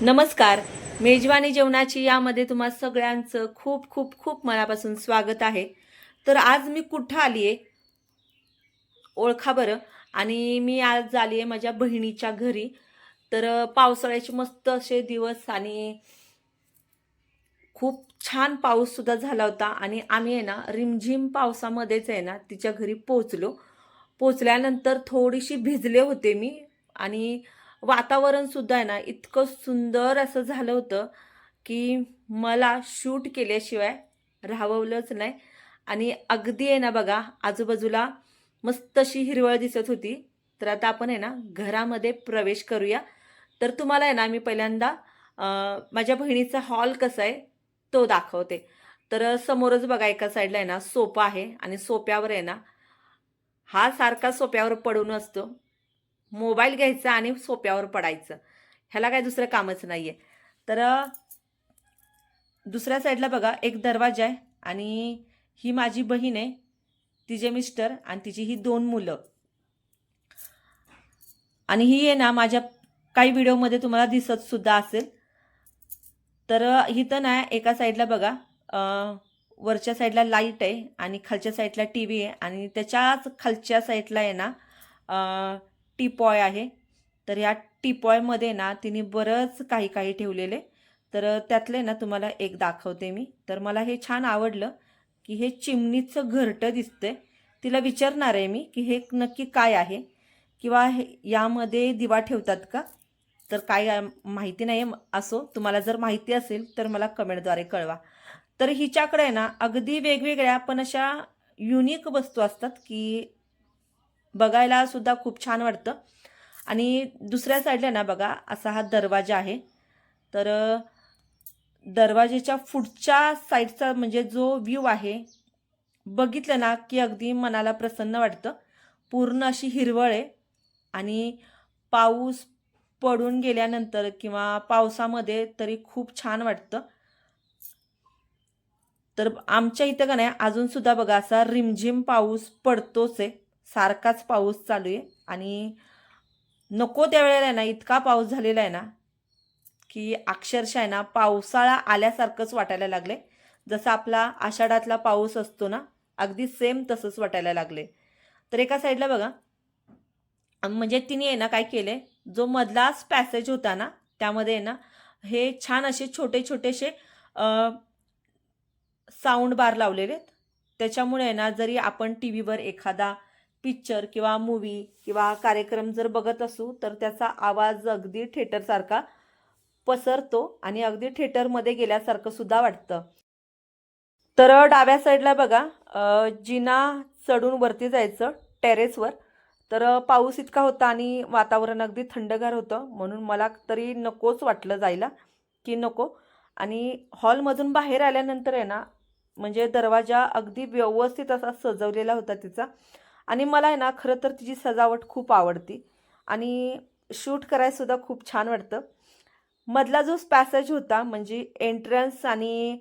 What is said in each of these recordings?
नमस्कार. मेजवानी जेवणाची यामध्ये तुम्हा सगळ्यांचं खूप खूप खूप मनापासून स्वागत आहे. तर आज मी कुठं आली आहे ओळखा बरं. आणि मी आज आली आहे माझ्या बहिणीच्या घरी. तर पावसाळ्याचे मस्त असे दिवस आणि खूप छान पाऊससुद्धा झाला होता. आणि आम्ही आहे ना रिमझिम पावसामध्येच आहे ना तिच्या घरी पोचलो पोचल्यानंतर थोडीशी भिजले होते मी. आणि वातावरण सुद्धा आहे ना इतकं सुंदर असं झालं होतं की मला शूट केल्याशिवाय राहवलंच नाही. आणि अगदी आहे ना बघा आजूबाजूला मस्त अशी हिरवळ दिसत होती. तर आता आपण आहे ना घरामध्ये प्रवेश करूया. तर तुम्हाला आहे ना मी पहिल्यांदा माझ्या बहिणीचा हॉल कसा आहे तो दाखवते. तर समोरच बघा एका साईडला आहे ना सोपा आहे. आणि सोप्यावर आहे ना हा सारखा सोप्यावर पडून असतो. मोबाईल घ्यायचा आणि सोप्यावर पडायचं. ह्याला काय दुसरं कामच नाही आहे तर दुसऱ्या साईडला बघा एक दरवाजा आहे आणि ही माझी बहीण आहे तिचे मिस्टर आणि तिची ही दोन मुलं. आणि ही आहे ना माझ्या काही व्हिडिओमध्ये तुम्हाला दिसत सुद्धा असेल. तर ही इथं ना एका साईडला बघा वरच्या साईडला लाइट आहे आणि खालच्या साईडला टी व्ही आहे आणि त्याच्याच खालच्या साईडला आहे ना टीपॉय आहे. तर या टीपॉयमध्ये ना तिने बरंच काही काही ठेवलेले. तर त्यातले ना तुम्हाला एक दाखवते मी. तर मला हे छान आवडलं की हे चिमणीचं घरटं दिसतंय. तिला विचारणार आहे मी की हे नक्की काय आहे? किंवा हे यामध्ये दिवा ठेवतात का? तर काय माहिती नाही आहे असो तुम्हाला जर माहिती असेल तर मला कमेंटद्वारे कळवा. तर हिच्याकडे आहे ना अगदी वेगवेगळ्या पण अशा युनिक वस्तू असतात की बघायला सुद्धा खूप छान वाटतं. आणि दुसऱ्या साईडला ना बघा असा हा दरवाजा आहे. तर दरवाजेच्या पुढच्या साईडचा म्हणजे जो व्ह्यू आहे बघितलं ना की अगदी मनाला प्रसन्न वाटतं. पूर्ण अशी हिरवळ आहे. आणि पाऊस पडून गेल्यानंतर किंवा पावसामध्ये तरी खूप छान वाटतं. तर आमच्या इथं का नाही अजूनसुद्धा बघा असा रिमझिम पाऊस पडतोच आहे. सारखाच पाऊस चालू आहे. आणि नको त्यावेळेला आहे ना इतका पाऊस झालेला आहे ना की अक्षरशः आहे ना पावसाळा आल्यासारखंच वाटायला लागले. जसं आपला आषाढातला पाऊस असतो ना अगदी सेम तसंच वाटायला लागले. तर एका साईडला बघा म्हणजे तिने आहे ना काय केले जो मधलाच पॅसेज होता ना त्यामध्ये आहे ना हे छान असे छोटे छोटेसे साऊंड बार लावलेले आहेत. त्याच्यामुळे आहे ना जरी आपण टी व्हीवर एखादा पिक्चर किंवा मूवी किंवा कार्यक्रम जर बघत असू तर त्याचा आवाज अगदी थिएटरसारखा पसरतो आणि अगदी थिएटरमध्ये गेल्यासारखं सुद्धा वाटतं. तर डाव्या साईडला बघा जिना चढून वरती जायचं टेरेसवर तर पाऊस इतका होता आणि वातावरण अगदी थंडगार होतं म्हणून मला तरी नकोच वाटलं जायला की नको. आणि हॉलमधून बाहेर आल्यानंतर आहे ना म्हणजे दरवाजा अगदी व्यवस्थित असा सजवलेला होता तिचा. आणि मला आहे ना खरं तर तिची सजावट खूप आवडती. आणि शूट करायसुद्धा खूप छान वाटतं. मधला जो पॅसेज होता म्हणजे एंट्रन्स आणि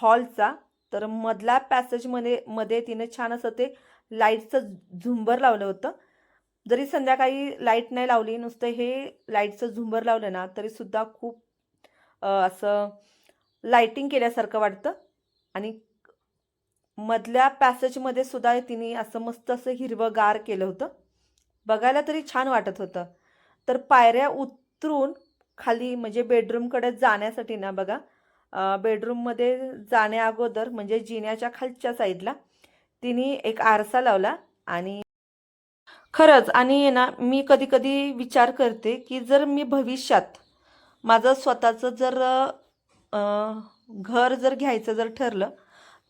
हॉलचा तर मधल्या पॅसेजमध्ये मध्ये तिने छान असं ते लाईटचं झुंबर लावलं होतं. जरी संध्याकाळी लाइट नाही लावली नुसतं हे लाईटचं झुंबर लावलं ना तरीसुद्धा खूप असं लाईटिंग केल्यासारखं वाटतं. आणि मधल्या पॅसेजमध्ये सुद्धा तिने असं मस्त असं हिरवंगार केलं होतं. बघायला तरी छान वाटत होतं. तर पायऱ्या उतरून खाली म्हणजे बेडरूमकडे जाण्यासाठी ना बघा बेडरूममध्ये जाण्या अगोदर म्हणजे जिन्याच्या खालच्या साईडला तिने एक आरसा लावला आणि खरंच आणि ना मी कधी कधी विचार करते की जर मी भविष्यात माझं स्वतःचं जर घर जर घ्यायचं जर ठरलं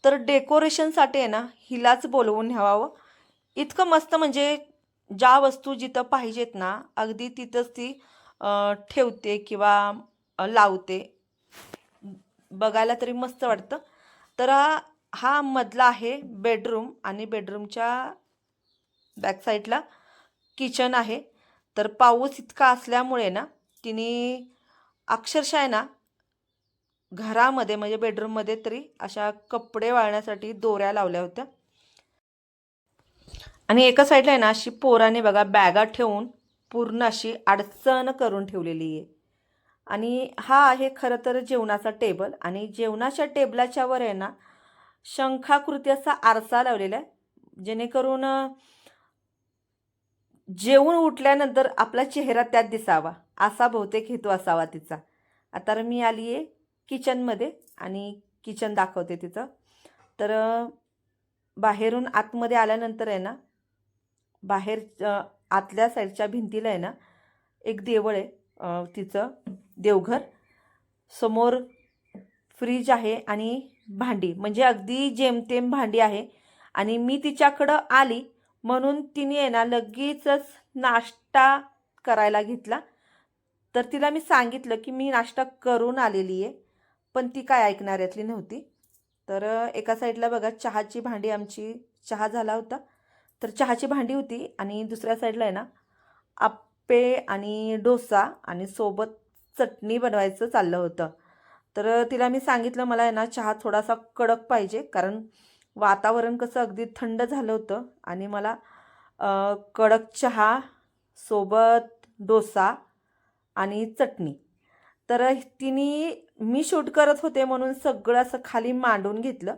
तर डेकोरेशनसाठी आहे ना हिलाच बोलवून न्यावावं. इतकं मस्त म्हणजे ज्या वस्तू जिथं पाहिजेत ना अगदी तिथंच ती ठेवते किंवा लावते. बघायला तरी मस्त वाटतं. तर हा मधला आहे बेडरूम आणि बेडरूमच्या बॅकसाईडला किचन आहे. तर पाऊस इतका असल्यामुळे ना तिने अक्षरशः आहे ना घरामध्ये म्हणजे बेडरूममध्ये तरी अशा कपडे वाळण्यासाठी दोऱ्या लावल्या होत्या. आणि एका साईडला आहे ना अशी पोराने बघा बॅगा ठेवून पूर्ण अशी अडचण करून ठेवलेली आहे. आणि हा आहे खरं तर जेवणाचा टेबल आणि जेवणाच्या टेबलाच्या वर आहे ना शंखाकृती असा आरसा लावलेला आहे. जेणेकरून जेवण जेवून उठल्यानंतर आपला चेहरा त्यात दिसावा. असा बहुतेक हेतू असावा तिचा. आता तर मी आली आहे किचनमध्ये आणि किचन दाखवते तिचं तर बाहेरून आतमध्ये आल्यानंतर आहे ना बाहेर आतल्या साईडच्या भिंतीला आहे ना एक देवळ आहे तिचं देवघर. समोर फ्रीज आहे आणि भांडी म्हणजे अगदी जेमतेम भांडी आहे आणि मी तिच्याकडं आली म्हणून तिने आहे ना लगेचच नाश्ता करायला घेतला. तर तिला मी सांगितलं की मी नाश्ता करून आलेली आहे. पण ती काय ऐकणाऱ्यातली नव्हती. तर एका साईडला बघा चहाची भांडी आमची चहा झाला होता. तर चहाची भांडी होती आणि दुसऱ्या साईडला आहे ना आप्पे आणि डोसा आणि सोबत चटणी बनवायचं चाललं होतं. तर तिला मी सांगितलं मला आहे ना चहा थोडासा कडक पाहिजे. कारण वातावरण कसं अगदी थंड झालं होतं आणि मला कडक चहा सोबत डोसा आणि चटणी तर तिने मी शूट करत होते म्हणून सगळं असं खाली मांडून घेतलं.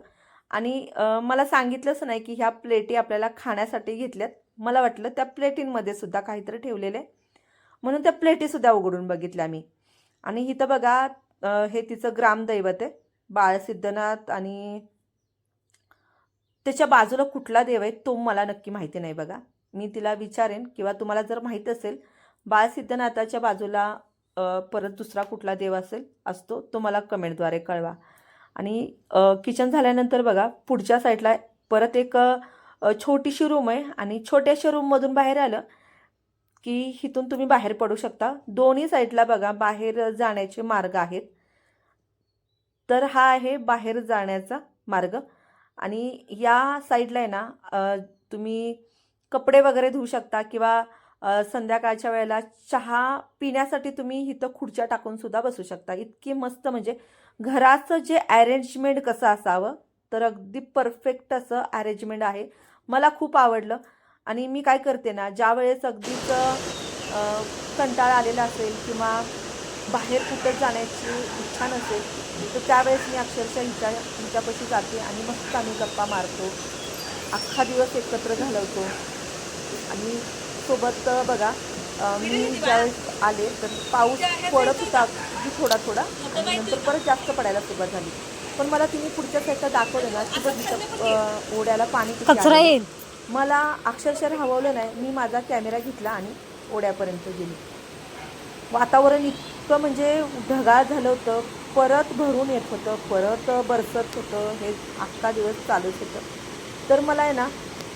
आणि मला सांगितलंच नाही की ह्या प्लेटी आपल्याला खाण्यासाठी घेतल्यात. मला वाटलं त्या प्लेटींमध्ये सुद्धा काहीतरी ठेवलेलं. आहे म्हणून त्या प्लेटीसुद्धा उघडून बघितल्या मी. आणि इथं बघा हे तिचं ग्रामदैवत आहे. बाळसिद्धनाथ आणि त्याच्या बाजूला कुठला देव आहे तो मला नक्की माहिती नाही बघा. मी तिला विचारेन किंवा तुम्हाला जर माहीत असेल बाळसिद्धनाथाच्या बाजूला परत दुसरा कुठला देव असेल असतो तो मला कमेंटद्वारे कळवा. आणि किचन झाल्यानंतर बघा पुढच्या साईडला परत एक छोटीशी रूम आहे आणि छोट्याशा रूममधून बाहेर आलं की इथून तुम्ही बाहेर पडू शकता. दोन्ही साईडला बघा बाहेर जाण्याचे मार्ग आहेत. तर हा आहे बाहेर जाण्याचा मार्ग. आणि या साईडला आहे ना तुम्ही कपडे वगैरे धुवू शकता किंवा संध्याकाळच्या वेळेला चहा पिण्यासाठी तुम्ही इथं खुर्च्या टाकून सुद्धा बसू शकता. इतकी मस्त म्हणजे घराचं जे अरेंजमेंट कसं असावं तर अगदी परफेक्ट असं अरेंजमेंट आहे. मला खूप आवडलं. आणि मी काय करते ना ज्या वेळेस अगदीच कंटाळा आलेला असेल किंवा बाहेर कुठं जाण्याची इच्छा नसेल तर त्यावेळेस मी अक्षरशः हिच्या हिच्यापाशी जाते आणि मस्त आम्ही गप्पा मारतो. अख्खा दिवस एकत्र घालवतो. आणि सोबत बघा मी ज्यावेळेस आले तर पाऊस पडत होता अगदी थोडा थोडा आणि नंतर परत जास्त पडायला सुरुवात झाली. पण मला तिने पुढच्या साईडला दाखवलं ना की बघ इथं अ, ओढ्याला पाणी किती मला अक्षरशः राहवलं नाही मी माझा कॅमेरा घेतला आणि ओढ्यापर्यंत गेली. वातावरण इतकं म्हणजे ढगाळ झालं होतं परत भरून येत होतं परत बरसत होतं हे अख्खा दिवस चालूच होतं. तर मला आहे ना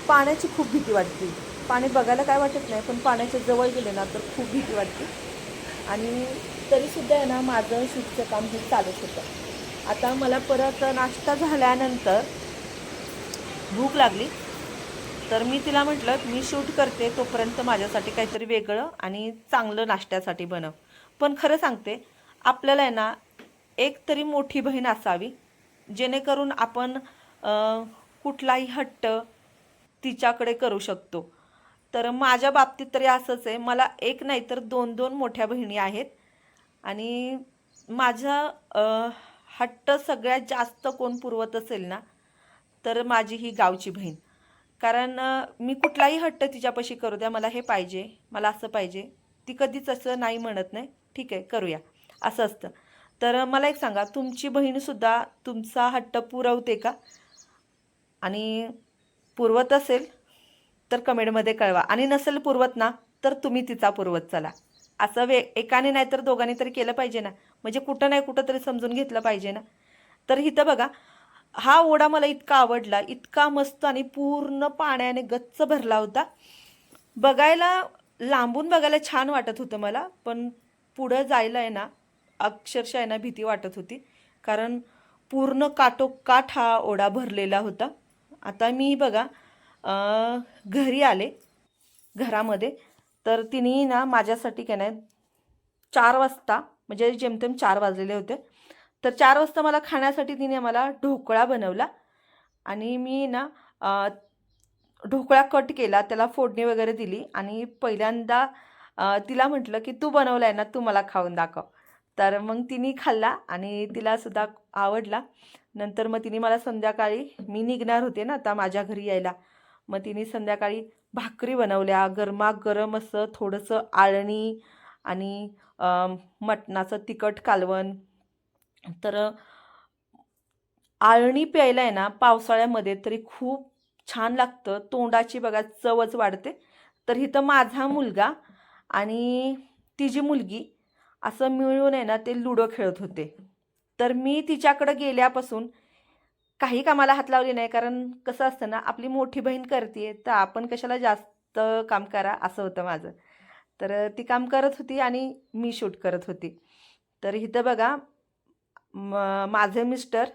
पाण्याची खूप भीती वाटते पाणी बघायला काय वाटत नाही पण पाण्याच्या जवळ गेले ना तर खूप भीती वाटते. आणि तरीसुद्धा आहे ना माझं शूटचं काम हे चालूच होतं. आता मला परत नाश्ता झाल्यानंतर भूक लागली. तर मी तिला म्हटलं मी शूट करते तोपर्यंत माझ्यासाठी काहीतरी वेगळं आणि चांगलं नाश्त्यासाठी बनव. पण खरं सांगते आपल्याला आहे ना एक तरी मोठी बहीण असावी जेणेकरून आपण कुठलाही हट्ट तिच्याकडे करू शकतो. तर माझ्या बाबतीत तरी असंच आहे. मला एक नाही तर दोन दोन मोठ्या बहिणी आहेत. आणि माझा हट्ट सगळ्यात जास्त कोण पुरवत असेल ना तर माझी ही गावची बहीण. कारण मी कुठलाही हट्ट तिच्यापाशी करू द्या मला हे पाहिजे मला असं पाहिजे. ती कधीच असं नाही म्हणत नाही. ठीक आहे करूया. असं असतं. तर मला एक सांगा तुमची बहीणसुद्धा तुमचा हट्ट पुरवते का? आणि पुरवत असेल तर कमेंटमध्ये कळवा. आणि नसेल पुरवत ना तर तुम्ही तिचा पुरवत चला. असं वे एकाने नाही तर दोघांनी तरी केलं पाहिजे ना. म्हणजे कुठं नाही कुठं तरी समजून घेतलं पाहिजे ना. तर इथं बघा हा ओढा मला इतका आवडला इतका मस्त आणि पूर्ण पाण्याने गच्च भरला होता. बघायला लांबून बघायला छान वाटत होतं मला पण पुढं जायला आहे ना अक्षरशः आहे ना भीती वाटत होती. कारण पूर्ण काटोकाठ हा ओढा भरलेला होता. आता मी बघा घरी आले घरामध्ये. तर तिने ना माझ्यासाठी काय नाही चार वाजता म्हणजे जेमतेम चार वाजलेले होते. तर चार वाजता मला खाण्यासाठी तिने मला ढोकळा बनवला. आणि मी ना ढोकळा कट केला त्याला फोडणी वगैरे दिली. आणि पहिल्यांदा तिला म्हटलं की तू बनवला आहे ना तू मला खाऊन दाखव. तर मग तिने खाल्ला आणि तिलासुद्धा आवडला. नंतर मग तिने मला संध्याकाळी मी निघणार होते ना आता माझ्या घरी यायला. मग तिने संध्याकाळी भाकरी बनवल्या. गरमागरम असं थोडंसं आळणी आणि मटणाचं तिखट कालवण. तर आळणी प्यायला आहे ना पावसाळ्यामध्ये तरी खूप छान लागतं. तोंडाची बघा चवच वाढते. तर इथं माझा मुलगा आणि तिची मुलगी असं मिळून आहे ना ते लुडो खेळत होते. तर मी तिच्याकडं गेल्यापासून काही कामाला हात लावली नाही कारण कसं असतं ना आपली मोठी बहीण करते तर आपण कशाला जास्त काम करा असं होतं माझं. तर ती काम करत होती आणि मी शूट करत होती. तर इथं बघा म माझे मिस्टर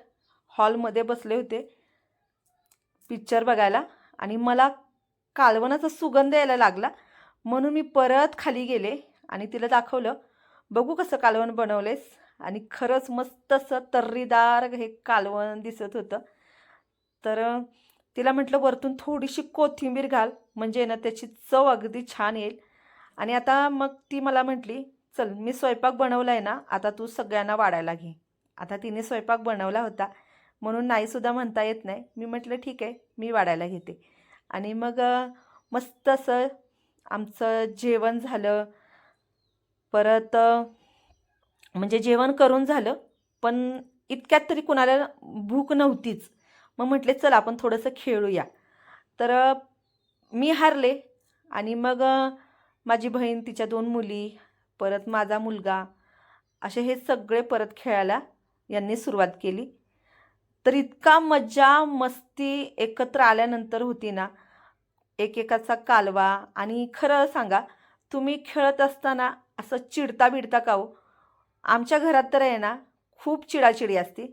हॉलमध्ये बसले होते पिक्चर बघायला आणि मला कालवणाचा सुगंध यायला लागला. म्हणून मी परत खाली गेले आणि तिला दाखवलं बघू कसं कालवण बनवलेस. आणि खरंच मस्त असं तर्रीदार हे कालवण दिसत होतं. तर तिला म्हटलं वरतून थोडीशी कोथिंबीर घाल म्हणजे ना त्याची चव अगदी छान येईल. आणि आता मग ती मला म्हटली चल मी स्वयंपाक बनवला आहे ना आता तू सगळ्यांना वाढायला घे. आता तिने स्वयंपाक बनवला होता म्हणून नाहीसुद्धा म्हणता येत नाही. मी म्हटलं ठीक आहे मी वाढायला घेते. आणि मग मस्त असं आमचं जेवण झालं. परत म्हणजे जेवण करून झालं पण इतक्यात तरी कुणाला भूक नव्हतीच. मग म्हटले चल आपण थोडंसं खेळूया. तर मी हारले आणि मग माझी बहीण तिच्या दोन मुली परत माझा मुलगा असे हे सगळे परत खेळायला यांनी सुरुवात केली. तर इतका मजा मस्ती एकत्र आल्यानंतर होती ना एकेकाचा कालवा. आणि खरं सांगा तुम्ही खेळत असताना असं चिडता बिडता का हो? आमच्या घरात तर आहे ना खूप चिडाचिडी असते.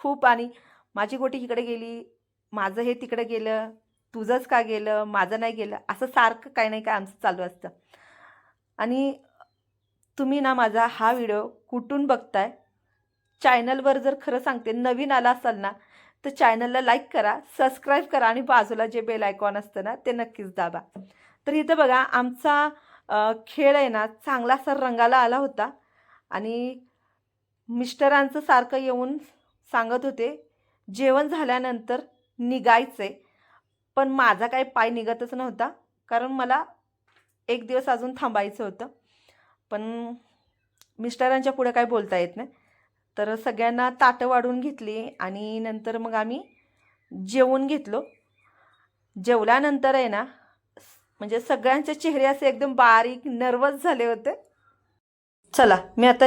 खूप आणि माझी गोटी इकडे गेली माझं हे तिकडे गेलं तुझंच का गेलं माझं नाही गेलं असं सारखं काही नाही काय आमचं चालू असतं. आणि तुम्ही ना माझा हा व्हिडिओ कुठून बघताय? चॅनलवर जर खरं सांगते नवीन आला असाल ना तर चॅनलला लाईक करा सबस्क्राईब करा आणि बाजूला जे बेल आयकॉन असतं ना ते नक्कीच दाबा. तर इथं बघा आमचा खेळ आहे ना चांगला असा रंगाला आला होता. आणि मिस्टरांचं सारखं येऊन सांगत होते जेवण झाल्यानंतर निघायचे. पण माझा काही पाय निघतच नव्हता कारण मला एक दिवस अजून थांबायचं होतं. पण मिस्टरांच्या पुढे काही बोलता येत नाही. तर सगळ्यांना ताटं वाढून घेतली आणि नंतर मग आम्ही जेवून घेतलो. जेवल्यानंतर आहे ना म्हणजे सगळ्यांचे चेहरे असे एकदम बारीक नर्वस झाले होते. चला मी आता